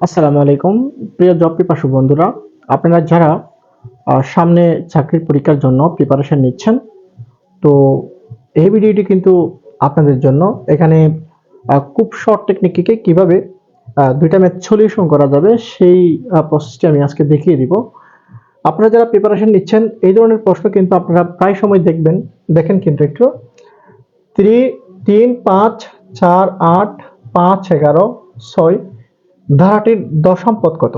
আসসালামু আলাইকুম। প্রিয় জব পিপাসু বন্ধুরা, আপনারা যারা সামনে চাকরির পরীক্ষার জন্য প্রিপারেশন নিচ্ছেন, তো এই ভিডিওটি কিন্তু আপনাদের জন্য। এখানে খুব শর্ট টেকনিকে কীভাবে দুইটা ম্যাথ সলিউশন করা যাবে সেই প্রসেসটি আমি আজকে দেখিয়ে দিব। আপনারা যারা প্রিপারেশন নিচ্ছেন, এই ধরনের প্রশ্ন কিন্তু আপনারা প্রায় সময় দেখবেন। দেখেন কিন্তু একটু। থ্রি তিন, পাঁচ, চার, আট, পাঁচ, এগারো, ছয় ধারাটির দশম পদ কত?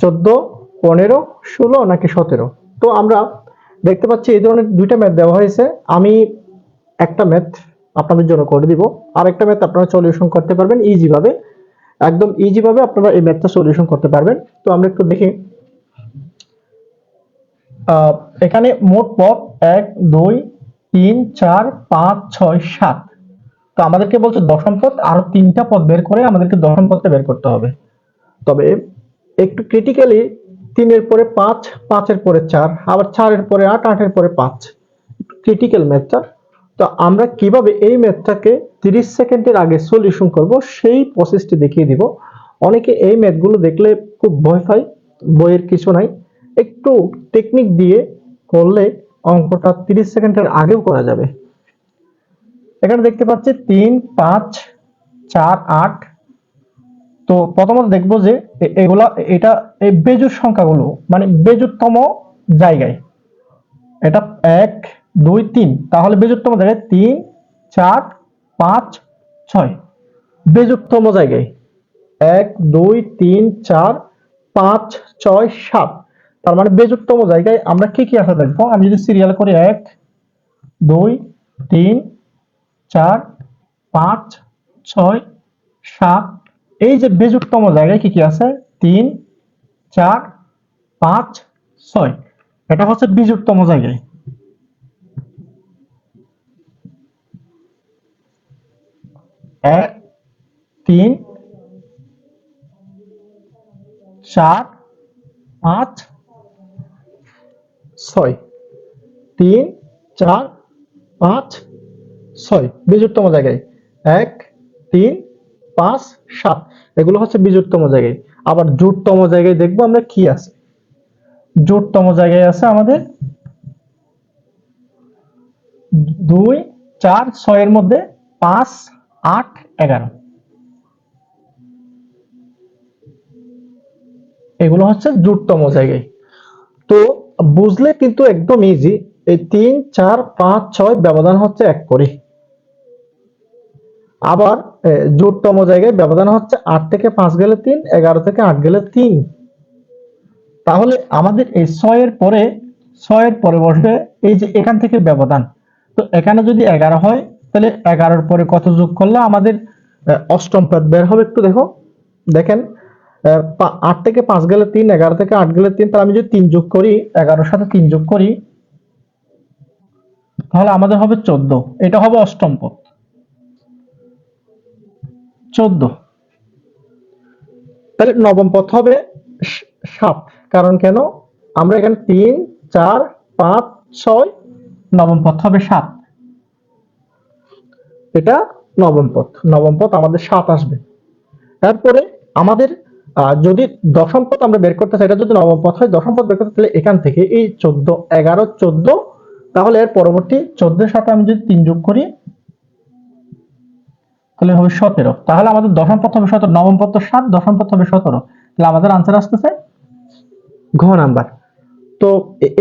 চোদ্দ, পনেরো, ষোলো নাকি সতেরো? তো আমরা দেখতে পাচ্ছি এই ধরনের দুইটা ম্যাথ দেওয়া হয়েছে। আমি একটা ম্যাথ আপনাদের জন্য করে দিব। আর একটা ম্যাথ আপনারা সলিউশন করতে পারবেন ইজিভাবে একদম ইজিভাবে আপনারা এই ম্যাথটা সলিউশন করতে পারবেন। তো আমরা একটু দেখি। এখানে মোট পদ এক, দুই, তিন, চার, পাঁচ, ছয়, সাত। তো আমাদেরকে বলছে দশম পদ, আরও তিনটা পদ বের করে আমাদেরকে দশম পদটা বের করতে হবে। তবে একটু ক্রিটিক্যালি তিনের পরে পাঁচ, পাঁচের পরে চার, আবার চারের পরে আট, আটের পরে পাঁচ। ক্রিটিক্যাল ম্যাথটা তো আমরা কীভাবে এই ম্যাথটাকে তিরিশ সেকেন্ডের আগে সলিউশন করব, সেই প্রসেসটি দেখিয়ে দিব। অনেকে এই ম্যাথগুলো দেখলে খুব ভয় পায়, বইয়ের কিছু নাই। একটু টেকনিক দিয়ে করলে অঙ্কটা তিরিশ সেকেন্ডের আগেও করা যাবে। এখানে দেখতে পাচ্ছি তিন, পাঁচ, চার, আট। তো প্রথমত দেখব যে এগুলা, এটা এই বেজুর সংখ্যাগুলো মানে বেজুরতম জায়গায়। এটা এক, দুই, তিন। তাহলে বেজুরতম জায়গায় তিন, চার, পাঁচ, ছয়। বেজুরতম জায়গায়। এক, দুই, তিন, চার, পাঁচ, ছয়, সাত। তার মানে বেজুরতম জায়গায় আমরা কি কি আসা দেখব? আমি যদি সিরিয়াল করি, এক, দুই, তিন চার, পাঁচ, ছয়, সাত, এই যে বেজুরতম জায়গায় কি কি আছে? তিন, চার, পাঁচ, ছয়। এটা হচ্ছে বিজুরতম জায়গায়। এক, তিন, চার, পাঁচ, ছয়। তিন, চার, পাঁচ ছয় বিজুরতম জায়গায়। এক, তিন, পাঁচ, সাত। এগুলো হচ্ছে বিজুরতম জায়গায়। আবার জোটতম জায়গায় দেখব আমরা কি আছে। জোটতম জায়গায় আছে আমাদের দুই, চার, ছয়ের মধ্যে পাঁচ, আট, এগারো। এগুলো হচ্ছে জোটতম জায়গায়। তো বুঝলে কিন্তু একদম ইজি এই তিন, চার, পাঁচ, ছয় ব্যবধান হচ্ছে এক করে। আবার এ, জোটতম জায়গায় ব্যবধান হচ্ছে আট থেকে পাঁচ গেলে তিন এগারো থেকে আট গেলে তিন। তাহলে আমাদের এই ছয়ের পরে ছয়ের পরে বসবে এই যে এখান থেকে ব্যবধান। তো এখানে যদি এগারো হয় তাহলে এগারোর পরে কত যোগ করলে আমাদের অষ্টম পদ বের হবে একটু দেখো। দেখেন আট থেকে পাঁচ গেলে তিন এগারো থেকে আট গেলে তিন তাহলে আমি যদি তিন যোগ করি এগারোর সাথে তিন যোগ করি তাহলে আমাদের হবে চোদ্দ। এটা হবে অষ্টম পদ। চোদ্দ। তাহলে নবম পথ হবে সাত। কারণ কেন? আমরা এখানে তিন, চার, পাঁচ, ছয়, নবম পথ হবে সাত। এটা নবম পথ। নবম পথ আমাদের সাত আসবে। তারপরে আমাদের যদি দশম পথ আমরা বের করতে চাই, এটা যদি নবম পথ হয়, দশম পথ বের করতে তাহলে এখান থেকে এই চোদ্দ, এগারো, চোদ্দ, তাহলে এর পরবর্তী চোদ্দের সাথে আমি যদি তিন যোগ করি তাহলে হবে সতেরো। তাহলে আমাদের দশম পথ হবে সতেরো, নবম পথ তো সাত, দশম পথ হবে সতেরো। তাহলে আমাদের আনসার আসতেছে ঘ নাম্বার। তো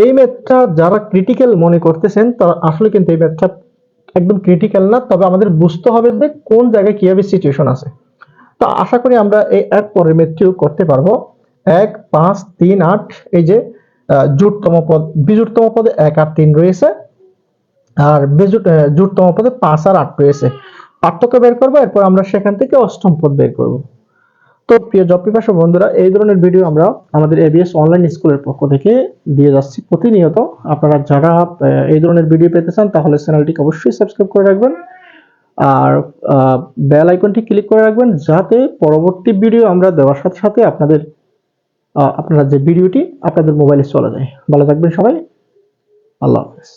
এই ম্যাথটা যারা ক্রিটিক্যাল মনে করতেছেন, তারা আসলে কিন্তু এই ম্যাথটা একদম ক্রিটিক্যাল না, তবে আমাদের বুঝতে হবে যে কোন জায়গায় কীভাবে সিচুয়েশন আছে। তো আশা করি আমরা এই এক পরের ম্যাথটিও করতে পারব। এক, পাঁচ, তিন, আট, এই যে জোটতম পদ বিজোটতম পদে এক আর তিন রয়েছে, আর বেজুট জোটতম পদে পাঁচ আর আট রয়েছে। পার্থক্য বের করব, এরপর আমরা সেখান থেকে অষ্টম পদ বের করব। তো প্রিয় জব পিপাসু বন্ধুরা, এই ধরনের ভিডিও আমরা আমাদের এবিএস অনলাইন স্কুলের পক্ষ থেকে দিয়ে যাচ্ছি। প্রতিনিয়ত আপনারা যারা এই ধরনের ভিডিও পেতে চান, তাহলে চ্যানেলটিকে অবশ্যই সাবস্ক্রাইব করে রাখবেন। আর বেল আইকনটি ক্লিক করে রাখবেন, যাতে পরবর্তী ভিডিও আমরা দেওয়ার সাথে সাথে আপনাদের আপনারা যে ভিডিওটি আপনাদের মোবাইলে চলে যায়। ভালো থাকবেন সবাই। আল্লাহ হাফেজ।